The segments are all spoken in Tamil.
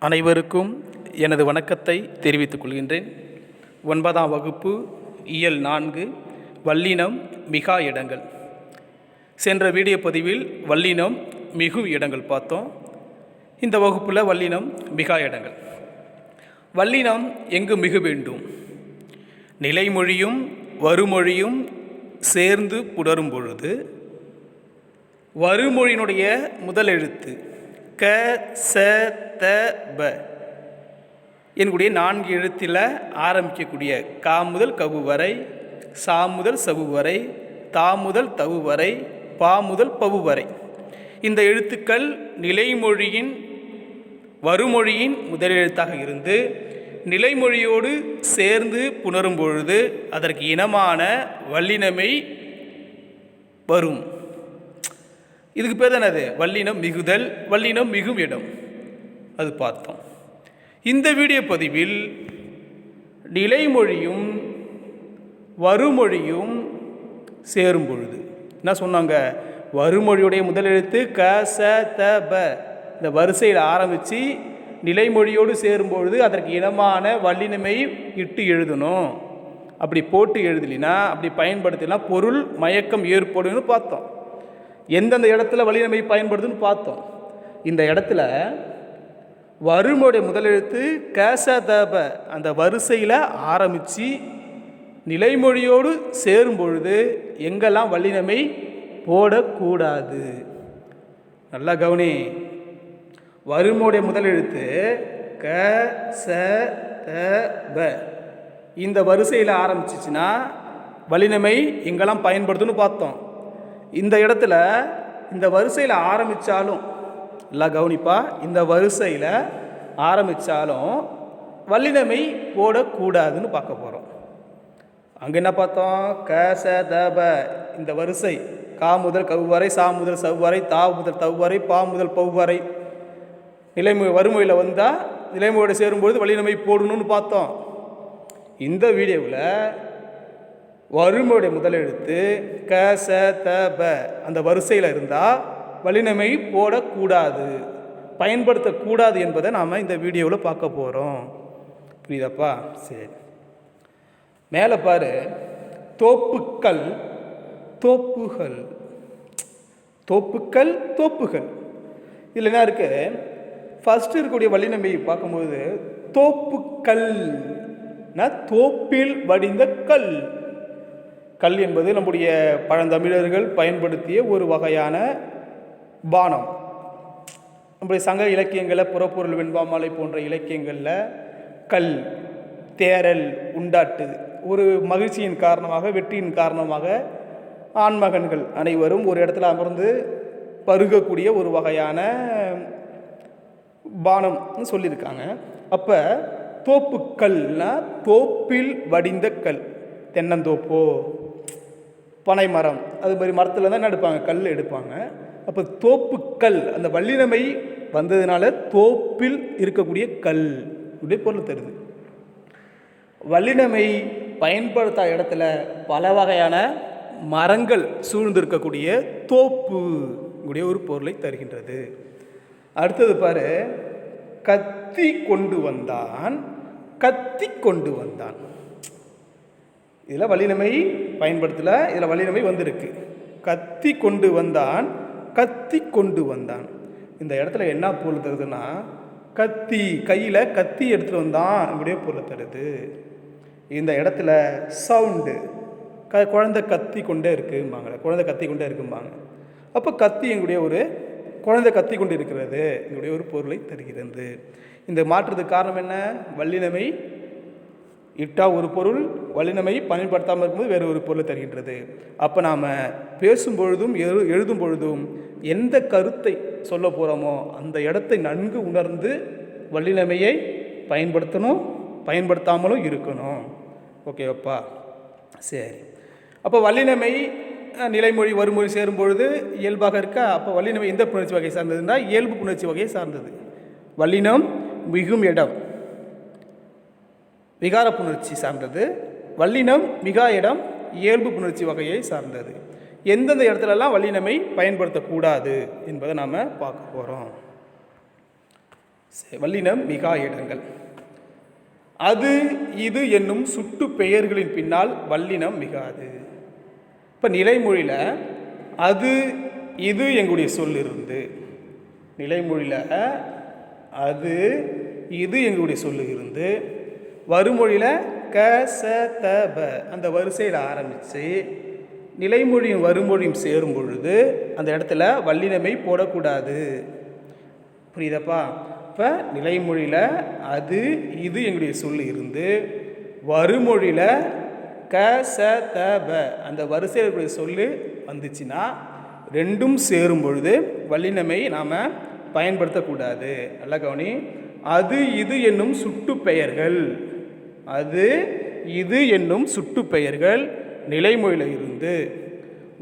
அனைவருக்கும் எனது வணக்கத்தை தெரிவித்துக் கொள்கின்றேன். ஒன்பதாம் வகுப்பு இயல் நான்கு வல்லினம் மிகா இடங்கள். சென்ற வீடியோ பதிவில் வல்லினம் மிகு இடங்கள் பார்த்தோம். இந்த வகுப்பில் வல்லினம் மிகா இடங்கள். வல்லினம் எங்கு மிகு வேண்டும்? நிலைமொழியும் வருமொழியும் சேர்ந்து புணரும் பொழுது வருமொழியினுடைய முதல் எழுத்து க ச த ப. என்கூடிய நான்கு எழுத்தில் ஆரம்பிக்கக்கூடிய கா முதல் கவு வரை சா முதல் சவு வரை தா முதல் தவு வரை பா முதல் பவு வரை. இந்த எழுத்துக்கள் நிலைமொழியின் வருமொழியின் முதல் எழுத்தாக இருந்து நிலைமொழியோடு சேர்ந்து புணரும் பொழுது அதற்கு இனமான வல்லினமை வரும். இதுக்கு பேர் தானே அது வல்லினம் மிகுதல் வல்லினம் மிகும் இடம். அது பார்த்தோம். இந்த வீடியோ பதிவில் நிலைமொழியும் வருமொழியும் சேரும் பொழுது. என்ன சொன்னாங்க? வருமொழியுடைய முதல் எழுத்து க ச த ப. இந்த வரிசையில் ஆரம்பித்து நிலைமொழியோடு சேரும் பொழுது அதற்கு இனமான வல்லினமை இட்டு எழுதணும். அப்படி போட்டு எழுதலினா அப்படி பயன்படுத்தினா பொருள் மயக்கம் ஏற்படும்னு பார்த்தோம். எந்தெந்த இடத்துல வழிநமை பயன்படுதுன்னு பார்த்தோம். இந்த இடத்துல வருமுடைய முதலெழுத்து கேசதப அந்த வரிசையில் ஆரம்பித்து நிலைமொழியோடு சேரும் பொழுது எங்கெல்லாம் வல்லினமை போடக்கூடாது. நல்லா கவனி. வருமோடைய முதலெழுத்து க ச த ப இந்த வரிசையில் ஆரம்பிச்சிச்சுன்னா வல்லினமை எங்கெல்லாம் பயன்படுதுன்னு பார்த்தோம். இந்த இடத்துல இந்த வரிசையில் ஆரம்பித்தாலும் எல்லாம் கவனிப்பா இந்த வரிசையில் ஆரம்பித்தாலும் வல்லினமை போடக்கூடாதுன்னு பார்க்க போகிறோம் அங்கே என்ன பார்த்தோம்? க ச இந்த வரிசை கா முதல் கவு வரை சா முதல் சவ் வரை தா முதல் தவ் வரை பா முதல் பவ் வரை. நிலைமொழி வறுமையில் வந்தால் நிலைமொழியோடு சேரும்பொழுது வழிநிலைமை போடணும்னு பார்த்தோம். இந்த வீடியோவில் வறுமையுடைய முதலெழுத்து க ச த ப அந்த வரிசையில் இருந்தால் வலிநமை போடக்கூடாது. பயன்படுத்தக்கூடாது என்பதை நாம் இந்த வீடியோவில் பார்க்க போகிறோம் புரியுதாப்பா? சரி. மேலே பாரு. தோப்புக்கள் தோப்புகள். தோப்புக்கள் தோப்புகள். இதில் என்ன இருக்கு? ஃபஸ்ட்டு இருக்கக்கூடிய வல்லினமை பார்க்கும்போது தோப்புக்கல் தோப்பில் வடிந்த கல். கல் என்பது நம்முடைய பழந்தமிழர்கள் பயன்படுத்திய ஒரு வகையான பானம். நம்முடைய சங்க இலக்கியங்களில் புறப்பொருள் வெண்பாமாலை போன்ற இலக்கியங்களில் கல் தேரல் உண்டாட்டு ஒரு மகிழ்ச்சியின் காரணமாக வெற்றியின் காரணமாக ஆண்மகன்கள் அனைவரும் ஒரு இடத்துல அமர்ந்து பருகக்கூடிய ஒரு வகையான பானம்னு சொல்லியிருக்காங்க. அப்போ தோப்புக்கல்னால் தோப்பில் வடிந்த கல். தென்னந்தோப்போ பனை மரம் அது மாதிரி மரத்தில் தான் எடுப்பாங்க? கல் எடுப்பாங்க. அப்போ தோப்புக்கல் அந்த வல்லினமை வந்ததுனால தோப்பில் இருக்கக்கூடிய கல் இப்படியே பொருள் தருது. வல்லினமை பயன்படுத்தாத இடத்துல பல வகையான மரங்கள் சூழ்ந்திருக்கக்கூடிய தோப்பு கூடிய ஒரு பொருளை தருகின்றது. அடுத்தது பாரு கத்தி கொண்டு வந்தான் கத்தி கொண்டு வந்தான். இதில் வல்லினமை பயன்படுத்தல இதில் வல்லினமை வந்திருக்கு. கத்தி கொண்டு வந்தான் கத்தி கொண்டு வந்தான். இந்த இடத்துல என்ன பொருள் தருதுன்னா கத்தி கையில் கத்தி எடுத்துகிட்டு வந்தான் இப்படியே பொருள் தருது. இந்த இடத்துல சவுண்டு க குழந்தை கத்தி கொண்டே இருக்கும்பாங்க. குழந்தை கத்தி கொண்டே இருக்கும்பாங்க. அப்போ கத்தி எங்களுடைய ஒரு குழந்தை கத்தி கொண்டு இருக்கிறது. எங்களுடைய ஒரு பொருளை தருகிறது. இந்த மாற்றுறதுக்கு காரணம் என்ன? வல்லினமை இட்டா ஒரு பொருள் வல்லினமை பயன்படுத்தாமல் இருக்கும்போது வேறு ஒரு பொருளை தருகின்றது. அப்போ நாம் பேசும் பொழுதும் எழு எழுதும் பொழுதும் எந்த கருத்தை சொல்ல போகிறோமோ அந்த இடத்தை நன்கு உணர்ந்து வல்லினமையை பயன்படுத்தணும் பயன்படுத்தாமலும் இருக்கணும். ஓகேவாப்பா சரி. அப்போ வல்லினமை நிலைமொழி வறுமொழி சேரும் பொழுது இயல்பாக இருக்கா? அப்போ வல்லினமை எந்த புணர்ச்சி வகை சார்ந்ததுன்னா இயல்பு புணர்ச்சி வகையை சார்ந்தது. வல்லினம் மிகும் இடம். விகார புணர்ச்சி சார்ந்தது வல்லினம் மிகா இடம் இயல்பு புணர்ச்சி வகையை சார்ந்தது. எந்தெந்த இடத்துலலாம் வல்லினமை பயன்படுத்தக்கூடாது என்பதை நாம் பார்க்க போகிறோம் சரி, வல்லினம் மிகா இடங்கள். அது இது என்னும் சுட்டு பெயர்களின் பின்னால் வல்லினம் மிகாது. இப்போ நிலைமொழியில் அது இது எங்களுடைய சொல் இருந்து. நிலைமொழியில் அது இது எங்களுடைய சொல்லு இருந்து. வருமொழியில் க ச த ப. அந்த வரிசையில் ஆரம்பித்து நிலைமொழியும் வருமொழியும் சேரும் பொழுது அந்த இடத்துல வல்லினமை போடக்கூடாது. புரியுதாப்பா? இப்போ நிலைமொழியில் அது இது எங்களுடைய சொல் இருந்து வருமொழியில் க ச த ப. அந்த வரிசையில் இருக்கக்கூடிய சொல் வந்துச்சுன்னா ரெண்டும் சேரும் பொழுது வல்லினமை நாம் பயன்படுத்தக்கூடாது. நல்லா கவனி. அது இது என்னும் சுட்டு பெயர்கள் அது இது என்னும் சுட்டு பெயர்கள் நிலைமொழியில் இருந்து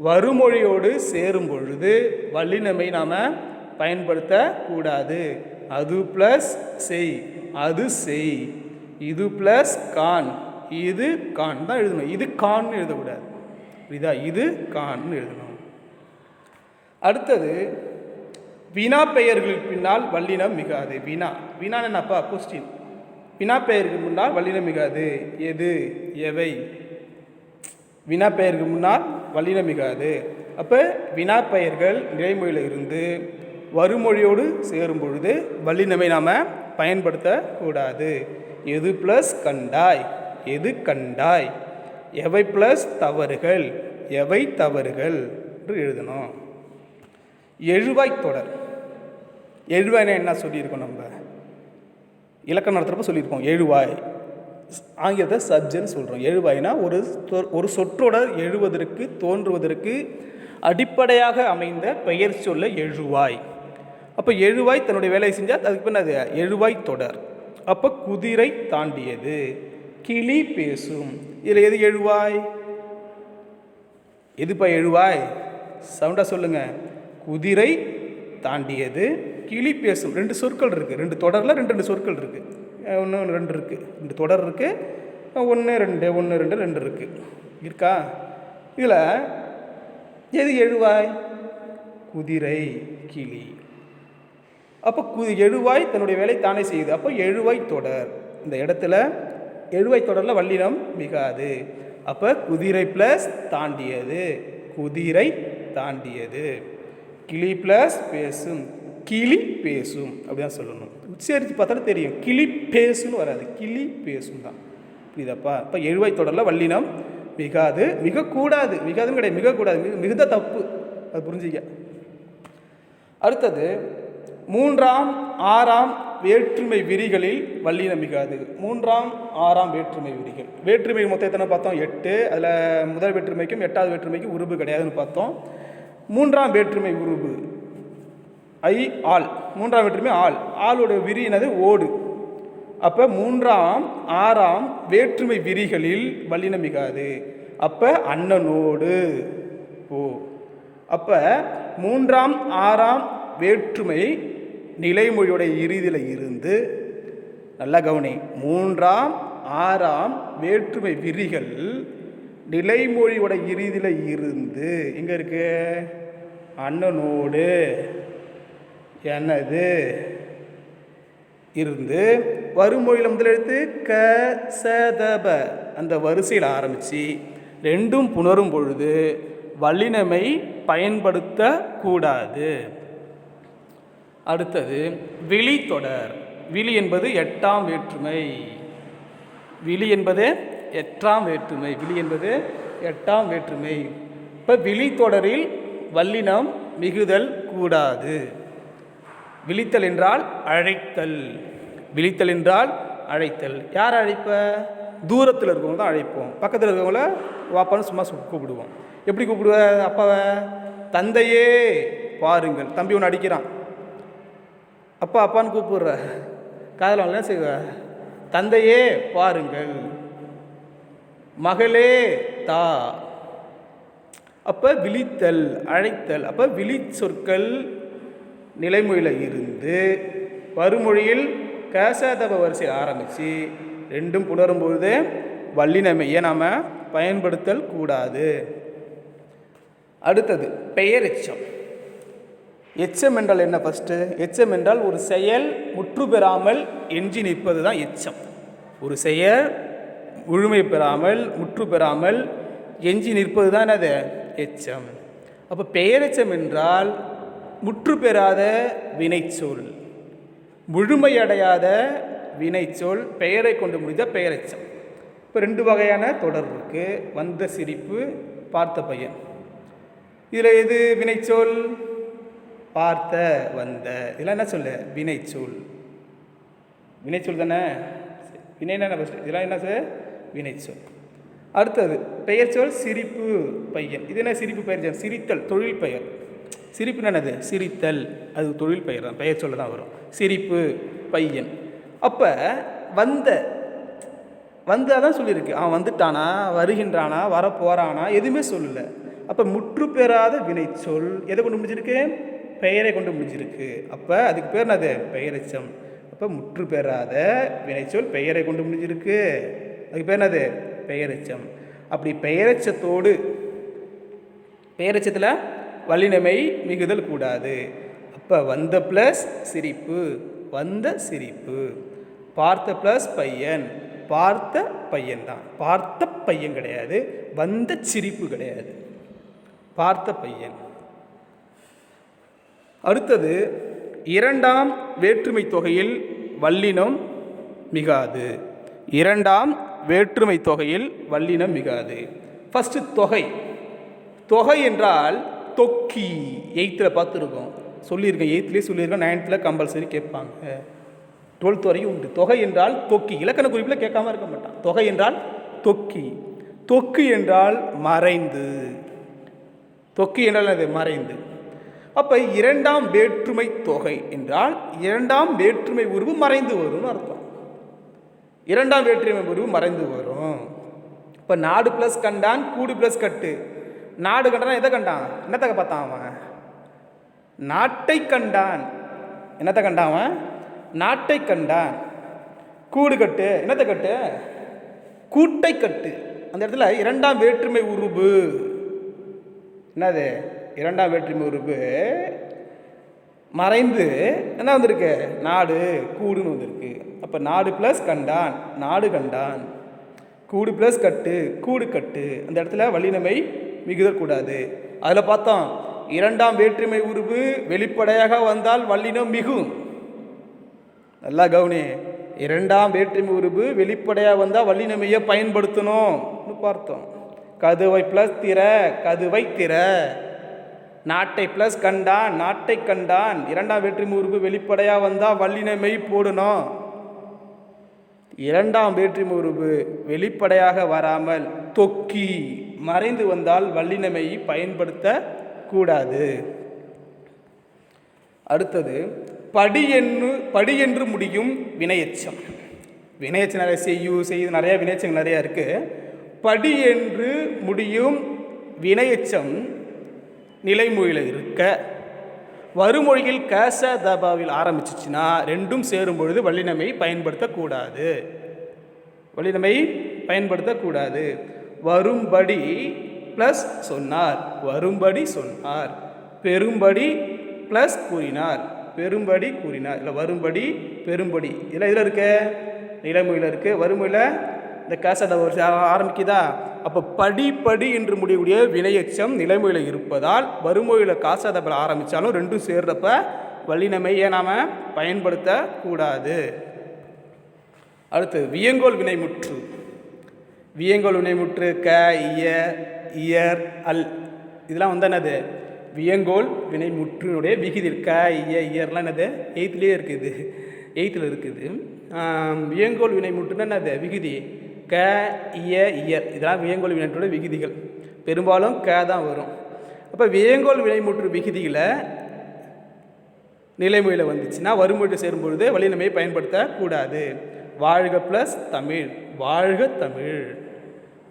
வருமொழியோடு சேரும் பொழுது வல்லினமை நாம் பயன்படுத்தக்கூடாது. அது ப்ளஸ் செய் அது செய் இது ப்ளஸ் கான் இது கான் தான் எழுதணும். இது கான்னு எழுதக்கூடாது. புரியுதா? இது கான்னு எழுதணும். அடுத்தது வினா பெயர்களுக்கு பின்னால் வல்லினம் மிகாது. வினா. வினா என்னப்பா? கொஸ்டின் வினாப்பெயருக்கு முன்னால் வல்லினம் மிகாது. எது? எவை? வினாப்பெயருக்கு முன்னால் வல்லினம் மிகாது. அப்போ வினாப்பெயர்கள் நிறைமொழியில் இருந்து வருமொழியோடு சேரும் பொழுது வல்லினமை நாம் பயன்படுத்தக்கூடாது. எது ப்ளஸ் கண்டாய்? எது கண்டாய்? எவை ப்ளஸ் தவறுகள்? எவை தவறுகள்? என்று எழுதணும். எழுவாய் தொடர். எழுவாய்னா என்ன சொல்லியிருக்கோம் நம்ம? இலக்கணம் நடத்துகிறப்ப சொல்லியிருக்கோம் எழுவாய் ஆங்கிலத்தை சப்ஜன்னு சொல்கிறோம் எழுவாய்னா ஒரு சொ- ஒரு சொற்றொடர் எழுவதற்கு தோன்றுவதற்கு அடிப்படையாக அமைந்த பெயர் சொல்ல எழுவாய் அப்போ எழுவாய் தன்னுடைய வேலையை செஞ்சால் அதுக்கு பின்ன அது எழுவாய் தொடர். அப்போ குதிரை தாண்டியது. கிளி பேசும். இதில் எது எழுவாய் எதுப்பா எழுவாய் சவுண்டாக சொல்லுங்கள் குதிரை தாண்டியது. கிளி பேசும். ரெண்டு சொற்கள் இருக்குது ரெண்டு தொடரில் ரெண்டு ரெண்டு சொற்கள் இருக்குது ஒன்று ரெண்டு இருக்குது ரெண்டு தொடர் இருக்குது ஒன்று ரெண்டு ஒன்று ரெண்டு ரெண்டு இருக்குது இருக்கா? இதில் எது எழுவாய்? குதிரை கிளி. அப்போ கு எழுவாய் தன்னுடைய வேலை தானே செய்யுது. அப்போ எழுவாய் தொடர். இந்த இடத்துல எழுவாய் தொடரில் வல்லினம் மிகாது. அப்போ குதிரை ப்ளஸ் தாண்டியது. குதிரை தாண்டியது. கிளி ப்ளஸ் பேசும். கிளி பேசும். அப்படிதான் சொல்லணும். உச்சரித்து பார்த்தாலும் தெரியும். கிளி பேசுன்னு வராது. கிளி பேசும் தான். புரியுதாப்பா? இப்போ எழுவாய் தொடரில் வல்லினம் மிகாது மிகக்கூடாது. மிகாதுன்னு கிடையாது. மிகக்கூடாது. மிக மிகுந்த தப்பு. அது புரிஞ்சுக்க. அடுத்தது மூன்றாம் ஆறாம் வேற்றுமை விரிகளில் வள்ளினம் மிகாது. மூன்றாம் ஆறாம் வேற்றுமை விரிகள். வேற்றுமை மொத்தம் எத்தனை பார்த்தோம்? எட்டு. அதில் முதல் வேற்றுமைக்கும் எட்டாவது வேற்றுமைக்கும் உருபு கிடையாதுன்னு பார்த்தோம். மூன்றாம் வேற்றுமை உருபு. ஐ ஆள். மூன்றாம் வேற்றுமை ஆள். ஆளுடைய விரி என்னது? ஓடு. அப்போ மூன்றாம் ஆறாம் வேற்றுமை விரிகளில் வல்லினம் மிகாது. அப்போ அண்ணனோடு. ஓ. அப்போ மூன்றாம் ஆறாம் வேற்றுமை நிலைமொழியுடைய இறுதியில் இருந்து நல்லா கவனி. மூன்றாம் ஆறாம் வேற்றுமை விரிகள் நிலைமொழியோட இறுதியில் இருந்து எங்கே இருக்கு? அண்ணனோடு. எனது இருந்து வருமொழியில் முதலெழுத்து க சதப அந்த வரிசையில் ஆரம்பித்து ரெண்டும் புணரும் பொழுது வல்லினமை பயன்படுத்தக்கூடாது அடுத்தது விழி தொடர். விழி என்பது எட்டாம் வேற்றுமை. விழி என்பது எட்டாம் வேற்றுமை. விழி என்பது எட்டாம் வேற்றுமை. இப்போ விழி தொடரில் வல்லினம் மிகுதல் கூடாது. விழித்தல் என்றால் அழைத்தல். விழித்தல் என்றால் அழைத்தல். யார் அழைப்ப? தூரத்தில் இருக்கவங்க தான் அழைப்போம். பக்கத்தில் இருக்கவங்கள வாப்பான்னு சும்மா கூப்பிடுவோம். எப்படி கூப்பிடுவ? அப்பாவை தந்தையே பாருங்கள். தம்பி ஒன்று அடிக்கிறான். அப்பா அப்பான்னு கூப்பிடுற. காதல் என்ன செய்வ? தந்தையே பாருங்கள். மகளே தா. அப்போ விழித்தல் அழைத்தல். அப்போ விழி சொற்கள் நிலைமொழியில் இருந்து வருமொழியில் கேசதப வரிசையில் ஆரம்பித்து ரெண்டும் புணரும் பொழுது வல்லினமையை நாம் பயன்படுத்தல் கூடாது. அடுத்தது பெயரெச்சம். எச்சம் என்றால் என்ன ஃபஸ்ட்டு எச்சம் என்றால் ஒரு செயல் முற்று பெறாமல் எஞ்சி நிற்பது தான் எச்சம். ஒரு செயல் முழுமை பெறாமல் முற்று பெறாமல் எஞ்சி நிற்பது தான் அது எச்சம். அப்போ பெயரெச்சம் என்றால் முற்று பெறாத வினைச்சொல் முழுமையடையாத வினைச்சொல் பெயரை கொண்டு முடிந்த பெயரெச்சம். இப்போ ரெண்டு வகையான தொடர்புக்கு வந்த சிரிப்பு பார்த்த பையன். இதில் எது வினைச்சொல்? பார்த்த வந்த. இதெல்லாம் என்ன சொல்லு? வினைச்சொல். வினைச்சொல் தானே? வினைனா என்ன ஃபஸ்ட்டு இதெல்லாம் என்ன சார் வினைச்சொல். அடுத்தது பெயர்ச்சொல் சிரிப்பு பையன். இது என்ன சிரிப்பு பெயர் சிரித்தல் தொழில் பெயர். சிரிப்பு என்னது? சிரித்தல். அது தொழில் பெயர் தான். பெயர் சொல்ல தான் வரும். சிரிப்பு பையன். அப்போ வந்த வந்தால் தான் சொல்லியிருக்கு. அவன் வந்துட்டானா? வருகின்றானா? வர போகிறானா எதுவுமே சொல்லலை. அப்போ முற்று பெறாத வினைச்சொல் எதை கொண்டு முடிஞ்சிருக்கு? பெயரை கொண்டு முடிஞ்சிருக்கு. அப்போ அதுக்கு பேர் என்னது? பெயரச்சம். அப்போ முற்று பெறாத வினைச்சொல் பெயரை கொண்டு முடிஞ்சிருக்கு. அதுக்கு பேர் என்னது? பெயரச்சம். அப்படி பெயரச்சத்தோடு பெயரச்சத்தில் வல்லினமை மிகுதல் கூடாது. அப்போ வந்த ப்ளஸ் சிரிப்பு வந்த சிரிப்பு. பார்த்த ப்ளஸ் பையன் பார்த்த பையன் தான். பார்த்த பையன் கிடையாது வந்த சிரிப்பு கிடையாது. பார்த்த பையன். அடுத்தது இரண்டாம் வேற்றுமை தொகையில் வல்லினம் மிகாது. இரண்டாம் வேற்றுமை தொகையில் வல்லினம் மிகாது. ஃபஸ்ட்டு தொகை. தொகை என்றால் தொக்கி எயித்தில் பார்த்துருக்கோம். சொல்லியிருக்கேன் எயித்துலேயே சொல்லியிருக்கேன் நைன்த்தில் கம்பல்சரி கேட்பாங்க. டுவெல்த் வரைக்கும் உண்டு. தொகை என்றால் தொக்கி. இலக்கண குறிப்பில் கேட்காம இருக்க மாட்டான். தொகை என்றால் தொக்கி. தொக்கு என்றால் மறைந்து. தொக்கி என்றால் அது மறைந்து. அப்போ இரண்டாம் வேற்றுமை தொகை என்றால் இரண்டாம் வேற்றுமை உருவு மறைந்து வரும்னு அர்த்தம். இரண்டாம் வேற்றுமை உருவு மறைந்து வரும். இப்போ நாடு ப்ளஸ் கண்டான் கூடு ப்ளஸ் கட்டு. நாடு கண்டான் எதை கண்டான்? என்னத்தை பார்த்தான் அவன்? நாட்டை கண்டான். என்னத்தை கண்டான் அவன்? நாட்டை கண்டான். கூடு கட்டு. என்னத்தை கட்டு? கூட்டை கட்டு. அந்த இடத்துல இரண்டாம் வேற்றுமை உருவு என்னது? இரண்டாம் வேற்றுமை உருபு. மறைந்து என்ன வந்திருக்கு? நாடு கூடுன்னு வந்திருக்கு. அப்போ நாடு ப்ளஸ் கண்டான். நாடு கண்டான். கூடு ப்ளஸ் கட்டு கூடு கட்டு. அந்த இடத்துல வல்லினமை மிகுதக்கூடாது அதில் பார்த்தோம் இரண்டாம் வேற்றுமை உருவு வெளிப்படையாக வந்தால் வல்லினம் மிகும் நல்லா கவுனி. இரண்டாம் வேற்றுமை உருவு வெளிப்படையாக வந்தால் வல்லினமையை பயன்படுத்தணும்னு பார்த்தோம். கதுவை ப்ளஸ் திற கதுவை திற. நாட்டை ப்ளஸ் கண்டான் நாட்டை கண்டான். இரண்டாம் வேற்றுமை உருவு வெளிப்படையாக வந்தால் வல்லினமை போடணும். இரண்டாம் வேற்றுமை உருவு வெளிப்படையாக வராமல் தொக்கி. மறைந்து வந்தால் வல்லினமையை பயன்படுத்த கூடாது அடுத்தது படி என்று படி என்று முடியும் வினையச்சம். வினையச்சம் நிறைய செய்யு செய்து நிறைய வினையச்சங்கள் நிறையா இருக்குது படி என்று முடியும் வினையச்சம் நிலைமொழியில் இருக்க. வறுமொழியில் கேச தபாவில் ஆரம்பிச்சிச்சுன்னா ரெண்டும் சேரும் பொழுது வல்லினமை பயன்படுத்தக்கூடாது. வல்லினமை பயன்படுத்தக்கூடாது. வரும்படி ப்ளஸ் சொன்னார். வரும்படி சொன்னார். பெரும்படி ப்ளஸ் கூறினார். பெரும்படி கூறினார். இல்லை வரும்படி பெரும்படி இதில் இதில் இருக்க? நிலைமொழியில் இருக்குது வறுமொழியில் இந்த கேசட வரிசை ஆரம்பிக்குதா? அப்போ படி படி என்று முடியக்கூடிய வினையச்சம் நிலைமொழியில் இருப்பதால் வறுமொழியில் காசாதபில் ஆரம்பித்தாலும் ரெண்டும் சேர்றப்ப வல்லினமையை நாம் பயன்படுத்தக்கூடாது. அடுத்து வியங்கோல் வினைமுற்று. வியங்கோல் வினைமுற்று க இய இயர் அல். இதெல்லாம் வந்து என்னது? வியங்கோல் வினைமுற்றினுடைய விகிதி க இய இயர்லாம் என்னது? எயித்துலேயே இருக்குது. எயித்தில் இருக்குது. வியங்கோல் வினைமுற்றுன்னா என்னது? விகுதி. க இய இயர். இதெல்லாம் வியங்கோல் வினைமுற்றுடைய விகுதிகள். பெரும்பாலும் க தான் வரும். அப்போ வியங்கோல் வினைமுற்று விகுதியில் நிலைமொழியில் வந்துச்சுன்னா வறுமொழி சேரும் பொழுது பயன்படுத்தக்கூடாது. வாழ்க ப்ளஸ் தமிழ். வாழ்க தமிழ்.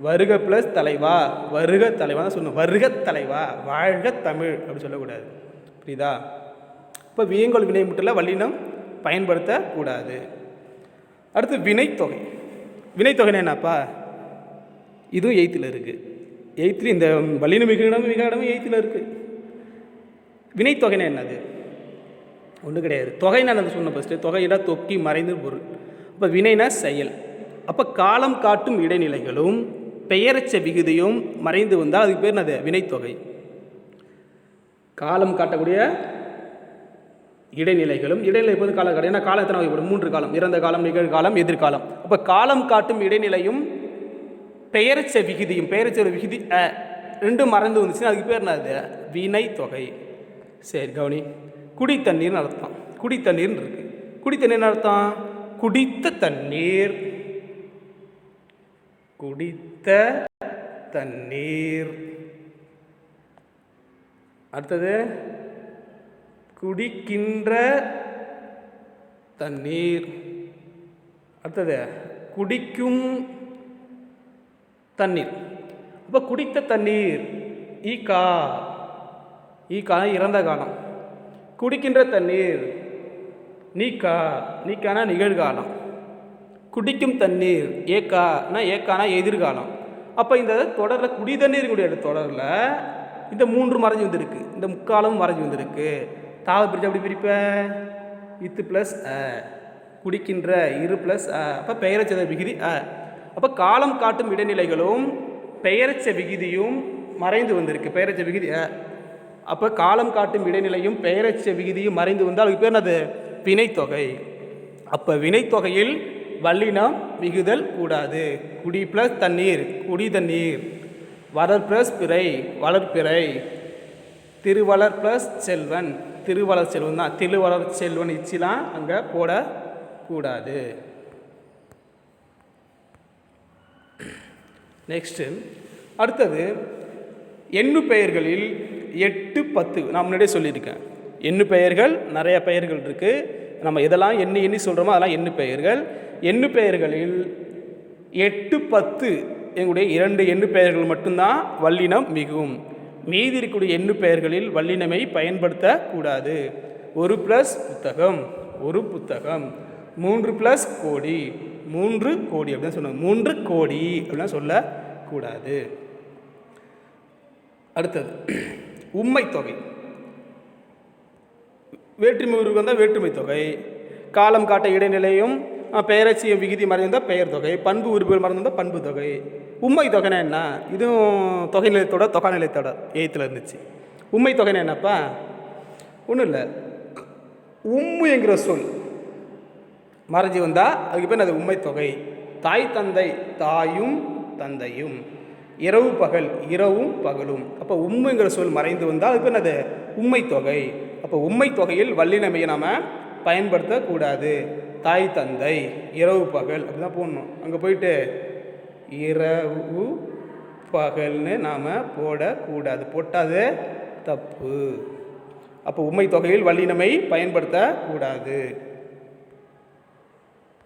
வருக ப்ளஸ் தலைவா வருக தலைவா தான் சொல்லணும். வருக தலைவா வாழ்க தமிழ் அப்படி சொல்லக்கூடாது. புரியுதா? இப்போ வியங்கோல் வினைமுற்றில் வல்லினம் பயன்படுத்தக்கூடாது அடுத்து வினைத்தொகை. வினைத்தொகைன்னா என்னப்பா? இதுவும் எயித்தில் இருக்குது எயித்தில் இந்த வல்லினம் மிக இடமும் எயித்தில் இருக்குது வினைத்தொகைனா என்னது? ஒன்றும் கிடையாது. தொகைனா நான் சொன்ன ஃபஸ்ட்டு தொகையிடா தொக்கி மறைந்து பொருள். இப்போ வினைனா செயல். அப்போ காலம் காட்டும் இடைநிலைகளும் பெயரச்ச விகுதியும் மறைந்து வந்தால் அதுக்கு பேர் அது வினைத்தொகை. காலம் காட்டக்கூடிய இடைநிலைகளும் இடைநிலை எப்போது காலம் காட்டும் ஏன்னா காலம் எத்தனை வகைப்படும்? மூன்று காலம் இறந்த காலம் நிகழ்காலம் எதிர்காலம். அப்போ காலம் காட்டும் இடைநிலையும் பெயரச்ச விகுதியும் பெயரச்ச விகுதி ரெண்டும் மறந்து வந்துச்சுன்னா அதுக்கு பேர் என்னது? வினை தொகை சரி கவனி. குடி தண்ணீர்னு அர்த்தம். குடி தண்ணீர்னு இருக்கு. குடி தண்ணீர்னு அர்த்தம்? குடித்த தண்ணீர். குடித்த தண்ணீர். அடுத்தது குடிக்கின்ற தண்ணீர். அடுத்தது குடிக்கும் தண்ணீர். அப்போ குடித்த தண்ணீர் ஈகா ஈகா இறந்த காலம். குடிக்கின்ற தண்ணீர் நீக்கா நீக்கான நிகழ்காலம். குடிக்கும் தண்ணீர் ஏக்கானா ஏக்கானா எதிர்காலம். அப்போ இந்த தொடரில் குடி தண்ணீர் கூடிய தொடரில் இந்த மூன்று மறைஞ்சு வந்திருக்கு. இந்த முக்காலும் மறைஞ்சு வந்திருக்கு. தாவை பிரித்து அப்படி பிரிப்பேன் இத்து ப்ளஸ் அ. குடிக்கின்ற இரு ப்ளஸ் அ. அப்போ பெயரச்சத விகுதி அ. அப்போ காலம் காட்டும் இடைநிலைகளும் பெயரச்ச விகுதியும் மறைந்து வந்திருக்கு. பெயரச்ச விகுதி அ. அப்போ காலம் காட்டும் இடைநிலையும் பெயரச்ச விகுதியும் மறைந்து வந்தால் அதுக்கு பேர் என்னது? வினைத்தொகை. அப்போ வினைத்தொகையில் வல்லினம் மிகுதல் கூடாது. குடி ப்ளஸ் தண்ணீர் குடி தண்ணீர். வளர் ப்ளஸ் பிறை வளர்ப்பிறை திருவளர் ப்ளஸ் செல்வன். திருவளர் செல்வன் தான். திருவளர் செல்வன் இச்சிலாம் அங்கே போடக்கூடாது. நெக்ஸ்ட்டு அடுத்தது எண்ணு பெயர்களில் எட்டு பத்து. நான் முன்னாடியே சொல்லியிருக்கேன். எண்ணு பெயர்கள் நிறைய பெயர்கள் இருக்குது நம்ம எதெல்லாம் எண்ணி எண்ணி சொல்கிறோமோ அதெல்லாம் எண்ணு பெயர்கள். எண்ணு பெயர்களில் எட்டு பத்து எங்களுடைய இரண்டு எண்ணு பெயர்கள் மட்டும்தான் வல்லினம் மிகும். மீதி இருக்கக்கூடிய எண்ணு பெயர்களில் வல்லினமை பயன்படுத்தக்கூடாது. ஒரு ப்ளஸ் புத்தகம் ஒரு புத்தகம். மூன்று ப்ளஸ் கோடி மூன்று கோடி அப்படின்னு சொன்னாங்க. மூன்று கோடி அப்படிலாம் சொல்லக்கூடாது. அடுத்தது உண்மை தொகை. வேற்றுமை உருவு வேற்றுமை தொகை. காலம் காட்ட இடைநிலையும் பெயரட்சியம் விகுதி மறைந்தால் பெயர் தொகை பண்பு உறுப்புகள் மறந்திருந்தால் பண்பு தொகை. உண்மை தொகைனா என்ன? இதுவும் தொகை நிலையத்தோட தொகை நிலையத்தோட எய்த்தில் இருந்துச்சு. உண்மை தொகைனா என்னப்பா? ஒன்றும் இல்லை. உம்மு என்கிற சொல் மறைஞ்சி வந்தால் அதுக்கு பேர் அது உண்மை தொகை. தாய் தந்தை தாயும் தந்தையும். இரவு பகல் இரவும் பகலும். அப்போ உம்முங்கிற சொல் மறைந்து வந்தால் அதுக்கு பேர் அது உண்மை தொகை. அப்போ உண்மை தொகையில் வல்லினமையை நாம் பயன்படுத்தக்கூடாது. தாய் தந்தை இரவு பகல் அப்படி தான் போடணும். அங்கே போயிட்டு இரவு பகல்னு நாம் போடக்கூடாது. போட்டாது தப்பு. அப்போ உண்மை தொகையில் வல்லினமை பயன்படுத்தக்கூடாது.